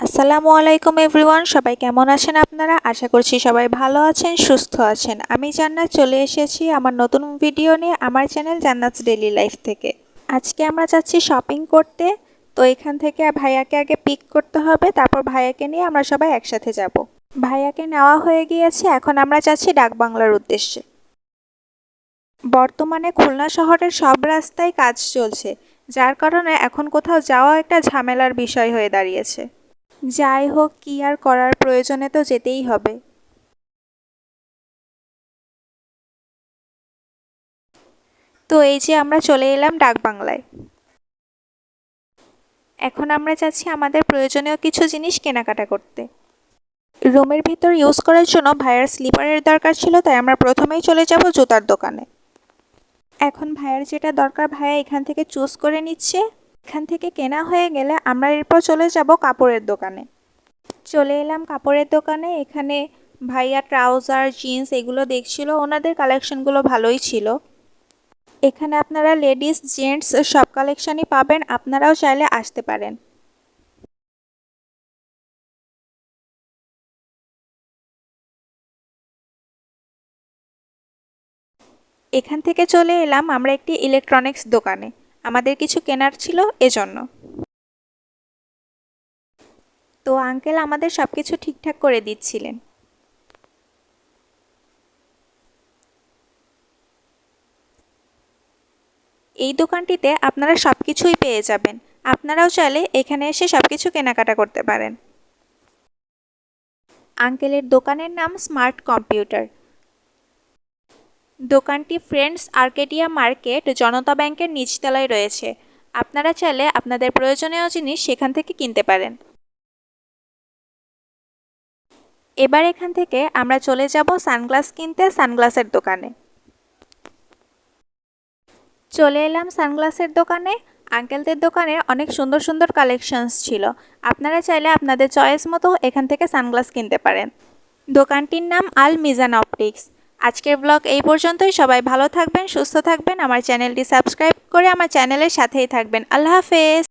আসসালামু আলাইকুম এভরিওয়ান, সবাই কেমন আছেন আপনারা? আশা করছি সবাই ভালো আছেন, সুস্থ আছেন। আমি জান্নাত চলে এসেছি আমার নতুন ভিডিও নিয়ে আমার চ্যানেল জান্নাতস ডেলি লাইফ থেকে। আজকে আমরা যাচ্ছি শপিং করতে। তো এখান থেকে ভাইয়াকে আগে পিক করতে হবে, তারপর ভাইয়াকে নিয়ে আমরা সবাই একসাথে যাব। ভাইয়াকে নেওয়া হয়ে গিয়েছে, এখন আমরা যাচ্ছি ডাকবাংলার উদ্দেশ্যে। বর্তমানে খুলনা শহরের সব রাস্তায় কাজ চলছে, যার কারণে এখন কোথাও যাওয়া একটা ঝামেলার বিষয় হয়ে দাঁড়িয়েছে। যাই হোক, কি আর করার, প্রয়োজনে তো যেতেই হবে। তো এই যে আমরা চলে এলাম ডাকবাংলায় এখন আমরা যাচ্ছি আমাদের প্রয়োজনীয় কিছু জিনিস কেনাকাটা করতে। রুমের ভিতর ইউজ করার জন্য ভাইয়ার স্লিপারের দরকার ছিল, তাই আমরা প্রথমেই চলে যাব জুতার দোকানে। এখন ভাইয়ার যেটা দরকার, ভাইয়া এখান থেকে চুজ করে নিচ্ছে। এখান থেকে কেনা হয়ে গেলে আমরা এরপর চলে যাব কাপড়ের দোকানে। চলে এলাম কাপড়ের দোকানে। এখানে ভাইয়া ট্রাউজার, জিন্স এগুলো দেখছিল। ওনাদের কালেকশনগুলো ভালোই ছিল। এখানে আপনারা লেডিস, জেন্টস সব কালেকশনই পাবেন। আপনারাও চাইলে আসতে পারেন। এখান থেকে চলে এলাম আমরা একটি ইলেকট্রনিক্স দোকানে। আমাদের কিছু কেনার ছিল এজন্য। তো আঙ্কেল আমাদের সব কিছু ঠিকঠাক করে দিচ্ছিলেন। এই দোকানটিতে আপনারা সব কিছুই পেয়ে যাবেন। আপনারাও চাইলে এখানে এসে সব কিছু কেনাকাটা করতে পারেন। আঙ্কেলের দোকানের নাম স্মার্ট কম্পিউটার। দোকানটি ফ্রেন্ডস আর্কেডিয়া মার্কেট জনতা ব্যাংকের নিচতলায় রয়েছে। আপনারা চাইলে আপনাদের প্রয়োজনীয় জিনিস সেখান থেকে কিনতে পারেন। এবার এখান থেকে আমরা চলে যাব সানগ্লাস কিনতে সানগ্লাসের দোকানে। চলে এলাম সানগ্লাসের দোকানে। আঙ্কেলদের দোকানে অনেক সুন্দর সুন্দর কালেকশনস ছিল। আপনারা চাইলে আপনাদের চয়েস মতো এখান থেকে সানগ্লাস কিনতে পারেন। দোকানটির নাম আল মিজান অপটিক্স। আজকের ব্লগ এই পর্যন্তই। সবাই ভালো থাকবেন, সুস্থ থাকবেন। আমার চ্যানেলটি সাবস্ক্রাইব করে আমার চ্যানেলের সাথেই থাকবেন। আল্লাহ হাফেজ।